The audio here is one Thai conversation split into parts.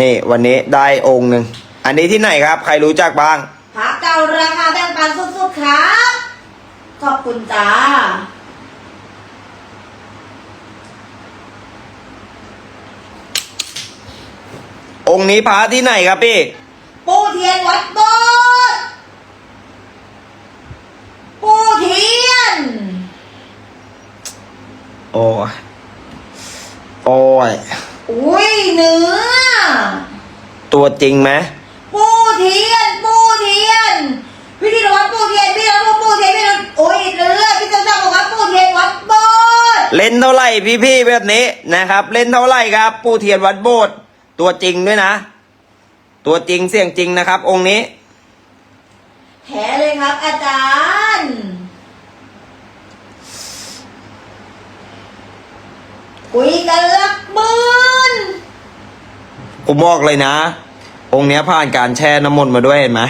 นี่วันนี้ได้องค์หนึ่ง อันนี้ที่ไหนครับ ใครรู้จักบ้าง พระเก่าราคาแบ่งปันสุดๆครับ ขอบคุณจ้า องค์นี้พระที่ไหนครับพี่ ปูเทียนวัดโบสถ์ปูเทียน โอ้ยโอ้ย อุ้ยเนื้อ ตัวจริงไหมปูเทียนปูเทียนพี่ธีรวัตรปูเทียนพี่เราปูเทียนพี่เราโอ้ยเนื้อพี่เจ้าเจ้าบอกว่าปูเทียนวัดโบสถ์เล่นเท่าไหร่พี่ๆแบบนี้นะครับ เล่นเท่าไหร่ครับ ปู่เทียนวัดโบสถ์ตัวจริงด้วยนะ ตัวจริงเสียงจริงนะครับ องค์นี้แท้เลยครับ อาจารย์คุยกันหลักหมื่น ผมบอกเลยนะ องค์เนี้ยผ่านการแช่น้ำมนต์มาด้วยเห็นไหม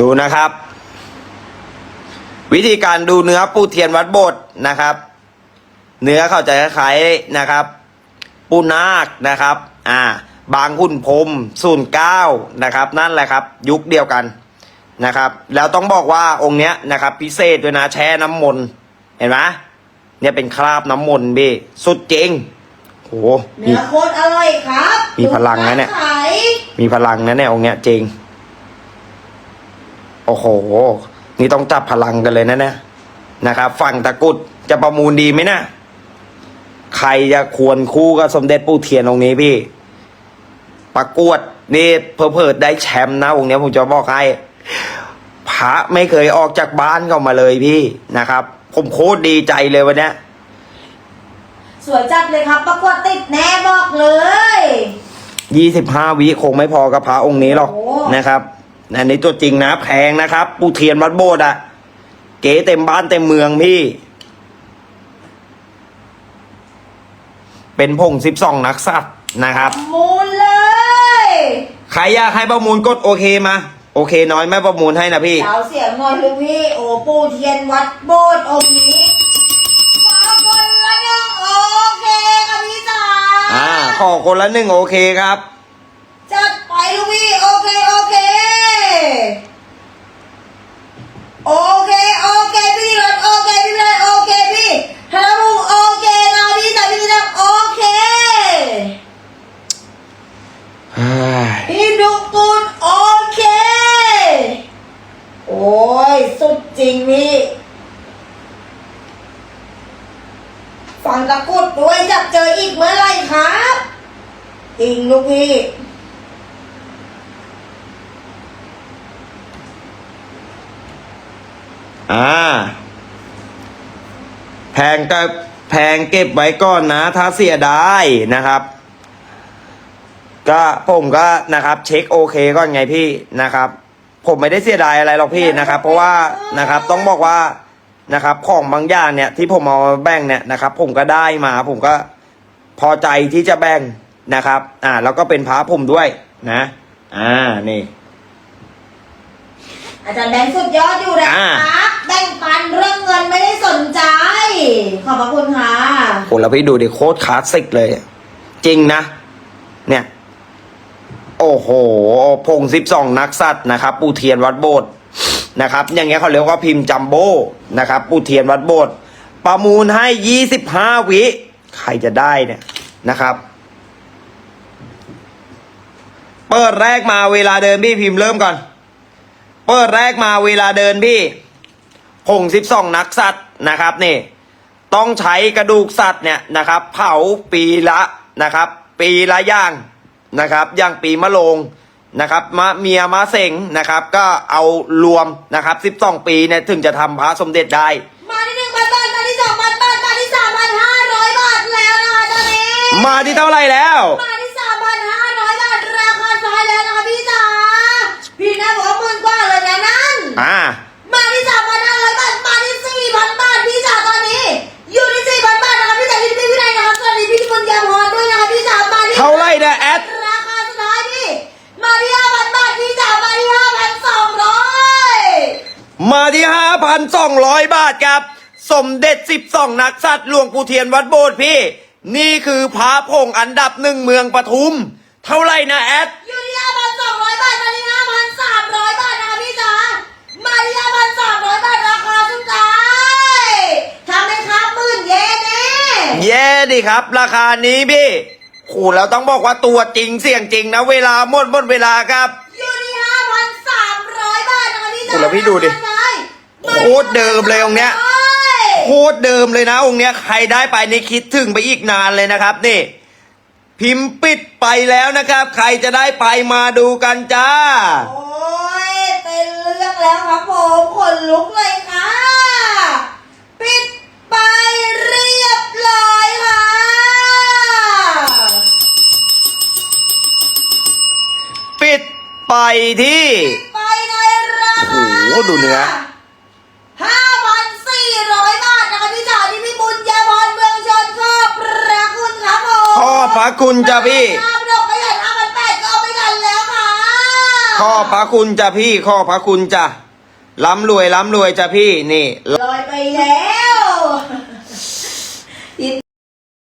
ดูนะครับ วิธีการดูเนื้อปูเทียนวัดโบสนะครับ เนื้อเขาจคล้ายๆนะครับ ปูนาคนะครับ อ่า บางหุ่นพรมศูนย์เก้านะครับ นั่นแหละครับ ยุคเดียวกัน นะครับ แล้วต้องบอกว่าองค์เนี้ยนะครับ พิเศษด้วยนะแช่น้ำมนต์เห็นไหมเนี่ยเป็นคราบน้ำมนต์พี่สุดจริงโหมี เนื้อโคตรอร่อยครับมีพลังนะเนี่ยขายมีพลังนะเนี่ยองค์เนี้ยจริง โอ้โห นี่ต้องจับพลังกันเลยนะเนี่ยนะครับ ฝั่งตะกรุดจะประมูลดีไหมนะใครจะควรคู่กับสมเด็จปู่เทียนองค์นี้พี่ ประกวดนี่เพอเพอๆได้แชมป์นะองค์เนี้ยผมจะบอกให้ พระไม่เคยออกจากบ้านเข้ามาเลยพี่นะครับ ผมโคตรดีใจเลยวันเนี้ยสวยจัดเลยครับ ประกวดติดแน่บอกเลยยี่สิบห้าวิคงไม่พอกับพระองค์นี้หรอกโอ้นะครับอันนี้ตัวจริงนะแพงนะครับปูเทียนวัดโบสถ์อะเก๋เต็มบ้านเต็มเมืองพี่ เป็นพงสิบสองนักสัตว์นะครับ มูลเลย ใครอยากให้ประมูลกดโอเคมา โอเคน้อยไม่ประมูลให้นะพี่ สาวเสียงหน่อยลูกพี่โอ้ปูเทียนวัดโบสถ์องค์นี้ขอคนละหนึ่งโอเคค่ะพี่จ๋าอ่าขอคนละหนึ่งโอเคครับ จัดไปลูกพี่โอเคโอเค โอเค โอเค พี่รถโอเค พี่เลยโอเค พี่ธนบุญโอเคนะพี่จ๋าพี่จ๋าโอเค พี่ดุกตุนโอเค โอ้ย สุดจริงพี่ฟังตะกุดด้วยจะเจออีกเมื่อไรครับจริงลูกพี่อ่า แพงก็แพงเก็บไว้ก่อนนะ ถ้าเสียดายนะครับ ก็ผมก็นะครับ เช็คโอเคก่อนไงพี่นะครับ ผมไม่ได้เสียดายอะไรหรอกพี่นะครับ เพราะว่านะครับต้องบอกว่านะครับของบางอย่างเนี่ยที่ผมเอามาแบ่งเนี่ยนะครับ ผมก็ได้มา ผมก็พอใจที่จะแบ่งนะครับ อ่า แล้วก็เป็นพระผมด้วยนะ อ่านี่ อาจารย์แบงค์สุดยอดอยู่นะอ่าครับแบ่งปันเรื่องเงินไม่ได้สนใจ ขอบพระคุณค่ะโอ้แล้วพี่ดูดิโคตรคลาสสิกเลย จริงนะ เนี่ย โอ้โห พงสิบสองนักสัตว์นะครับ ปูเทียนวัดโบสถ์นะครับ อย่างเงี้ยเขาเรียกว่าพิมพ์จัมโบ้นะครับ ปูเทียนวัดโบสถ์ประมูลให้ยี่สิบห้าวิ ใครจะได้เนี่ยนะครับ เปิดแรกมาเวลาเดินพี่พิมพ์เริ่มก่อน เปิดแรกมาเวลาเดินพี่ผงสิบสองนักสัตว์นะครับนี่ ต้องใช้กระดูกสัตว์เนี่ยนะครับ เผาปีละนะครับ ปีละอย่าง นะครับอย่างปีมะโรงนะครับมะเมียมะเสงนะครับ ก็เอารวมนะครับสิบสองปีเนี่ยถึงจะทำพระสมเด็จได้ มาที่หนึ่งพันบาทมาที่สองพันบาทมาที่สามพันห้าร้อยบาทแล้วนะคะตอนนี้มาที่เท่าไหร่แล้ว มาที่สามพันห้าร้อยบาทราคาซ้ายแล้วนะคะพี่จ๋าพี่น่าบอกว่าหมื่นกว่าเลยนะนั่น อ่า มาที่สามพันห้าร้อยบาท มาที่สี่พันบาทพี่จ๋าตอนนี้ อยู่ที่สี่พันบาทนะคะพี่จ๋าพี่พี่วินัยนะคะสวัสดีพี่ทุกคนยามพรด้วยนะคะพี่จ๋ามาที่ เท่าไหร่นะแอด ราคาสุดท้ายพี่ มาที่ห้าพันบาทพี่จ๋ามาที่ห้าพันสองร้อยมาที่ห้าพั5,200บาทครับ สมเด็จ12นักสัตว์หลวงปู่เทียนวัดโบสถ์พี่ นี่คือพระผงอันดับหนึ่งเมืองปทุม เท่าไหร่นะแอดอยู่ที่ห้าพันสองร้อยบาทมาที่ห้าพันสามร้อยบาทนะคะพี่จ๋ามาที่ห้าพันสามร้อยบาทราคาสุดท้ายทำให้ครับหมื่นเยนเน่เย่ดิครับ ราคานี้พี่โหแล้วต้องบอกว่าตัวจริงเสียงจริงนะ เวลาหมดหมดเวลาครับอยู่ที่ห้าพันสามร้อยบาทนะคะพี่จ๋าโอ้แล้วพี่ดูดิ โคตรเดิมเลยองค์เนี้ยโคตรเดิมเลยนะองค์เนี้ยใครได้ไปนี่คิดถึงไปอีกนานเลยนะครับนี่ พิมพ์ปิดไปแล้วนะครับ ใครจะได้ไปมาดูกันจ้า โอ้ยเป็นเรื่องแล้วครับผมขนลุกเลยค่ะปิดไปเรียบร้อยค่ะ ปิดไปที่ ไปในราคาโอ้โหดูเนื้อ ห้าพันสี่ร้อยบาทนะคะพี่จ๋าที่พี่บุญยาพรเมืองชนขอบพระคุณครับผม ขอบ พระคุณจ้ะพี่ ห้าพันหกไม่ทันห้าพันแปดก็เอาไม่ทันแล้วค่ะขอบพระคุณจ้ะพี่ขอบพระคุณจ้ะร่ำรวยร่ำรวยจ้ะพี่นี่ ลอยไปแล้ว